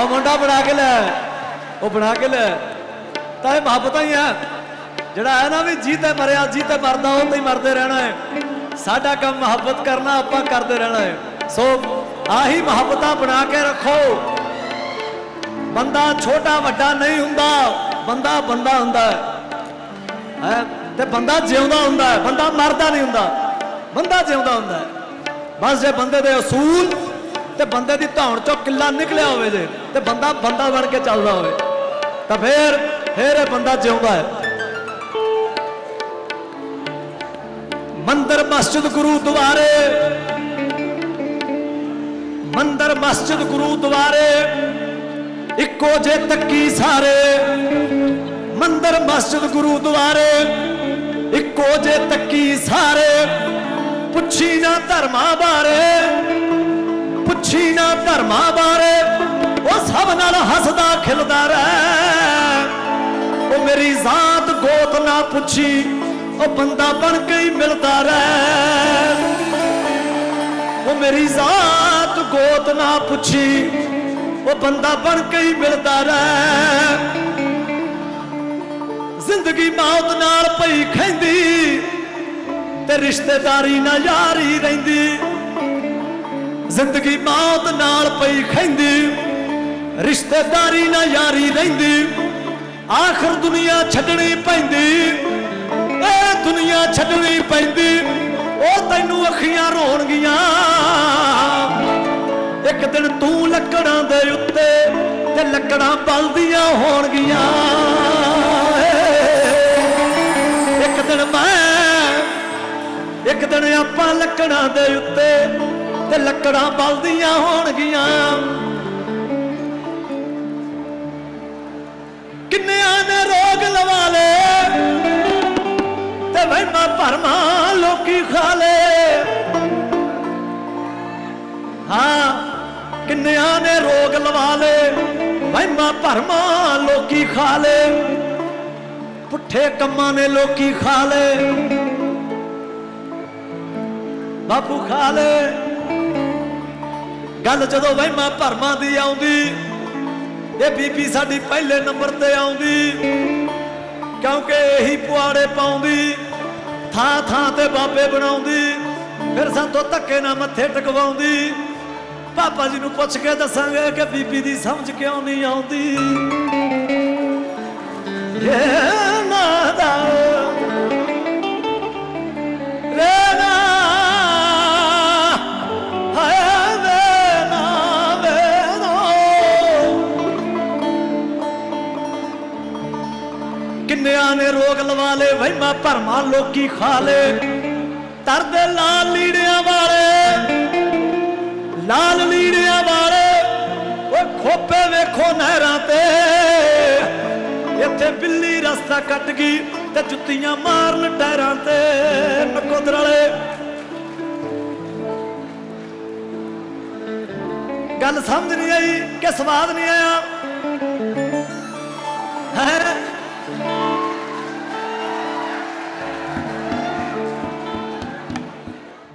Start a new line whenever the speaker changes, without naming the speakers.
ਉਹ ਮੁੰਡਾ ਬਣਾ ਕੇ ਲੈ। ਉਹ ਬਣਾ ਕੇ ਲੈ। ਤਾਂ ਇਹ ਮੁਹੱਬਤਾਂ ਹੀ ਆ। ਜਿਹੜਾ ਹੈ ਨਾ ਵੀ ਜੀਤੇ ਮਰਿਆ, ਜੀਤੇ ਮਰਦਾ ਉਹ ਤੇ ਹੀ ਮਰਦੇ ਰਹਿਣਾ ਹੈ। ਸਾਡਾ ਕੰਮ ਮੁਹੱਬਤ ਕਰਨਾ, ਆਪਾਂ ਕਰਦੇ ਰਹਿਣਾ ਹੈ। ਸੋ ਆਹੀ ਮੁਹੱਬਤਾਂ ਬਣਾ ਕੇ ਰੱਖੋ। ਬੰਦਾ ਛੋਟਾ, ਵੱਡਾ ਨਹੀਂ ਹੁੰਦਾ। ਬੰਦਾ ਬੰਦਾ ਹੁੰਦਾ ਹੈ। ਤੇ ਬੰਦਾ ਜਿਉਂਦਾ ਹੁੰਦਾ ਬੰਦਾ ਮਰਦਾ ਨਹੀਂ ਹੁੰਦਾ। ਬੰਦਾ ਜਿਉਂਦਾ ਹੁੰਦਾ ਬਸ ਜੇ ਬੰਦੇ ਦੇ ਅਸੂਲ ਤੇ ਬੰਦੇ ਦੀ ਧੌਣ ਚੋਂ ਕਿੱਲਾ ਨਿਕਲਿਆ ਹੋਵੇ ਜੇ, ਤੇ ਬੰਦਾ ਬੰਦਾ ਬਣ ਕੇ ਚੱਲਦਾ ਹੋਵੇ। ਤਾਂ ਫੇਰ ਫੇਰ ਇਹ ਬੰਦਾ ਜਿਉਂਦਾ ਹੈ। ਮੰਦਰ, ਮਸਜਿਦ, ਗੁਰੂ ਦੁਆਰੇ। ਮੰਦਰ, ਮਸਜਿਦ, ਗੁਰੂ ਦੁਆਰੇ। ਇੱਕੋ ਜੇ ਤੱਕੀ ਸਾਰੇ। ਮੰਦਰ, ਮਸਜਿਦ, ਗੁਰੂ ਦੁਆਰੇ। ਇੱਕੋ ਜੇ ਤੱਕੀ ਸਾਰੇ। ਪੁੱਛੀ ਨਾ ਧਰਮਾਂ ਬਾਰੇ। ਪੁੱਛੀ ਨਾ ਧਰਮਾਂ ਬਾਰੇ, ਉਹ ਸਭ ਨਾਲ ਹੱਸਦਾ ਖਿਲਦਾ ਰਹਿ। ਉਹ ਮੇਰੀ ਜ਼ਾਤ ਗੋਤ ਨਾ ਪੁੱਛੀ, ਉਹ ਬੰਦਾ ਬਣ ਕੇ ਹੀ ਮਿਲਦਾ ਰਹਿ। ਉਹ ਮੇਰੀ ਜ਼ਾਤ ਗੋਤ ਨਾ ਪੁੱਛੀ, ਉਹ ਬੰਦਾ ਬਣ ਕੇ ਹੀ ਮਿਲਦਾ ਰਹਿ। ਜ਼ਿੰਦਗੀ ਮੌਤ ਨਾਲ ਪਈ ਖੈਂਦੀ ਤੇ ਰਿਸ਼ਤੇਦਾਰੀ ਨਾਲ ਯਾਰੀ ਰਹਿੰਦੀ। ਜ਼ਿੰਦਗੀ ਮੌਤ ਨਾਲ ਪਈ ਖੈਂਦੀ ਰਿਸ਼ਤੇਦਾਰੀ ਨਾ ਯਾਰੀ ਰਹਿੰਦੀ, ਆਖਰ ਦੁਨੀਆ ਛੱਡਣੀ ਪੈਂਦੀ। ਇਹ ਦੁਨੀਆ ਛੱਡਣੀ ਪੈਂਦੀ, ਉਹ ਤੈਨੂੰ ਅੱਖੀਆਂ ਰੋਣਗੀਆਂ। ਇੱਕ ਦਿਨ ਤੂੰ ਲੱਕੜਾਂ ਦੇ ਉੱਤੇ ਤੇ ਲੱਕੜਾਂ ਬਲਦੀਆਂ ਹੋਣਗੀਆਂ। ਇੱਕ ਦਿਨ ਮੈਂ, ਇੱਕ ਦਿਨ ਆਪਾਂ ਲੱਕੜਾਂ ਦੇ ਉੱਤੇ ਤੇ ਲੱਕੜਾਂ ਬਲਦੀਆਂ ਹੋਣਗੀਆਂ। ਕਿੰਨਿਆਂ ਨੇ ਰੋਗ ਲਵਾ ਲੇ ਤੇ ਵਹਿਮਾਂ ਭਰਮਾਂ ਲੋਕੀ ਖਾ ਲੇ ਹਾਂ, ਕਿੰਨਿਆਂ ਨੇ ਰੋਗ ਲਵਾ ਲਏ, ਵਹਿਮਾਂ ਭਰਮਾਂ ਲੋਕੀ ਖਾ ਲਏ। ਪੁੱਠੇ ਕੰਮਾਂ ਨੇ ਲੋਕੀ ਖਾ ਲਏ। ਬਾਪੂ ਖਾ ਲਏ। ਗੱਲ ਜਦੋਂ ਵਹਿਮਾਂ ਭਰਮਾਂ ਦੀ ਆਉਂਦੀ ਇਹ ਬੀਬੀ ਸਾਡੀ ਪਹਿਲੇ ਨੰਬਰ ਤੇ ਆਉਂਦੀ, ਕਿਉਂਕਿ ਇਹੀ ਪੁਆੜੇ ਪਾਉਂਦੀ, ਥਾਂ ਥਾਂ ਤੇ ਬਾਬੇ ਬਣਾਉਂਦੀ, ਫਿਰ ਸਾਤੋਂ ਧੱਕੇ ਨਾਲ ਮੱਥੇ ਟਕਵਾਉਂਦੀ। ਪਾਪਾ ਜੀ ਨੂੰ ਪੁੱਛ ਕੇ ਦੱਸਾਂਗੇ ਕਿ ਬੀਬੀ ਦੀ ਸਮਝ ਕਿਉਂ ਨਹੀਂ ਆਉਂਦੀ? ਇਹ ਕਿੰਨਿਆਂ ਲਵਾ ਲੇ ਵਹਿਮਾਂ ਭਰਮਾਂ ਲੋਕੀ ਖਾ ਲੇ ਤਰਦੇ ਲਾਲ ਲੀੜਿਆਂ ਵਾਲੇ, ਲਾਲ ਲੀੜਿਆਂ ਵਾਲੇ, ਓਏ ਖੋਪੇ ਵੇਖੋ ਨਹਿਰਾਂ ਤੇ। ਇੱਥੇ ਬਿੱਲੀ ਰਸਤਾ ਕੱਟ ਗਈ ਤੇ ਜੁੱਤੀਆਂ ਮਾਰਨ ਟੈਰਾਂ ਤੇ। ਨਕੋਦਰ ਵਾਲੇ। ਗੱਲ ਸਮਝ ਨਹੀਂ ਆਈ ਕਿ ਸਵਾਦ ਨਹੀਂ ਆਇਆ। ਹੈ?